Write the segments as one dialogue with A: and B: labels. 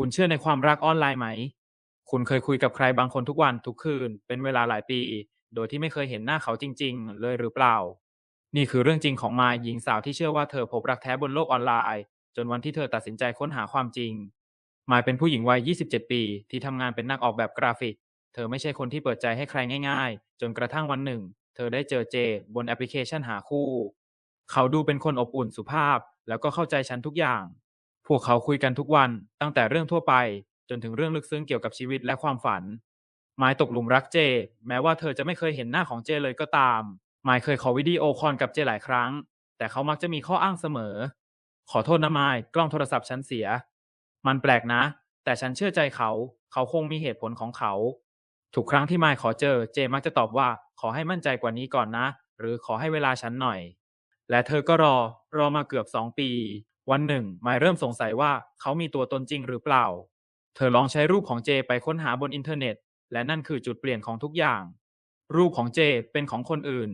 A: คุณเชื่อในความรักออนไลน์ไหม คุณเคยคุยกับใครบางคนทุกวันทุกคืน เป็นเวลาหลายปี โดยที่ไม่เคยเห็นหน้าเขาจริง ๆ เลยหรือเปล่า นี่คือเรื่องจริงของมายหญิงสาวที่เชื่อว่าเธอพบรักแท้บนโลกออนไลน์ จนวันที่เธอตัดสินใจค้นหาความจริง มายเป็นผู้หญิงวัย 27 ปี ที่ทำงานเป็นนักออกแบบกราฟิก เธอไม่ใช่คนที่เปิดใจให้ใครง่าย ๆ จนกระทั่งวันหนึ่ง เธอได้เจอเจ บนแอปพลิเคชันหาคู่ เขาดูเป็นคนอบอุ่นสุภาพ แล้วก็เข้าใจฉันทุกอย่าง พวกเขาคุยกันทุกวันตั้งแต่เรื่องทั่วไป จนถึงเรื่องลึกซึ้งเกี่ยวกับชีวิตและความฝัน ไมายตกหลุมรักเจ แม้ว่าเธอจะไม่เคยเห็นหน้าของเจเลยก็ตามไมายเคยขอวิดีโอคอลกับเจหลายครั้ง แต่เขามักจะมีข้ออ้างเสมอ ขอโทษนะไมายกล้องโทรศัพท์ฉันเสีย มันแปลกนะ แต่ฉันเชื่อใจเขา เขาคงมีเหตุผลของเขาทุกครั้งที่ไมายขอเจอเจมักจะตอบว่าขอให้มั่นใจกว่านี้ก่อนนะ หรือขอให้เวลาฉันหน่อย และเธอก็รอรอมาเกือบสองปี วันหนึ่งมายเริ่มสงสัยว่าเขามีตัวตนจริงหรือเปล่า เธอลองใช้รูปของเจไปค้นหาบนอินเทอร์เน็ต และนั่นคือจุดเปลี่ยนของทุกอย่าง รูปของเจเป็นของคนอื่น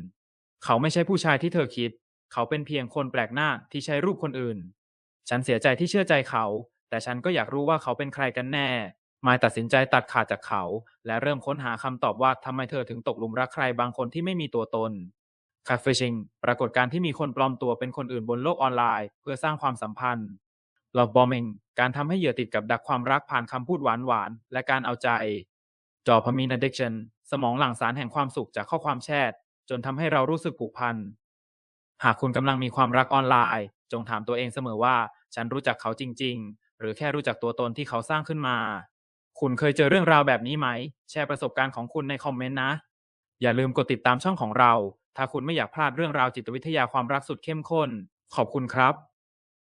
A: เขาไม่ใช่ผู้ชายที่เธอคิด เขาเป็นเพียงคนแปลกหน้าที่ใช้รูปคนอื่น ฉันเสียใจที่เชื่อใจเขา แต่ฉันก็อยากรู้ว่าเขาเป็นใครกันแน่มายตัดสินใจตัดขาดจากเขา และเริ่มค้นหาคำตอบว่าทำไมเธอถึงตกหลุมรักใครบางคนที่ไม่มีตัวตน c a t f i s h i n g ปรากฏการที่มีคนปลอมตัวเป็นคนอื่นบนโลกออนไลน์ เพื่อสร้างความสัมพันธ์ Love bombing การทำให้เหยื่อติดกับดักความรักผ่านคำพูดหวานๆและการเอาใจ Dopamine addiction สมองหลั่งสารแห่งความสุขจากข้อความแชทจนทำให้เรารู้สึกผูกพัน หากคุณกำลังมีความรักออนไลน์ จงถามตัวเองเสมอว่า ฉันรู้จักเขาจริง ๆ หรือแค่รู้จักตัวตนที่เขาสร้างขึ้นมา คุณเคยเจอเรื่องราวแบบนี้ไหม แชร์ประสบการณ์ของคุณในคอมเมนต์นะ อย่าลืมกดติดตามช่องของเรา ถ้าคุณไม่อยากพลาดเรื่องราวจิตวิทยาความรักสุดเข้มข้น ขอบคุณครับ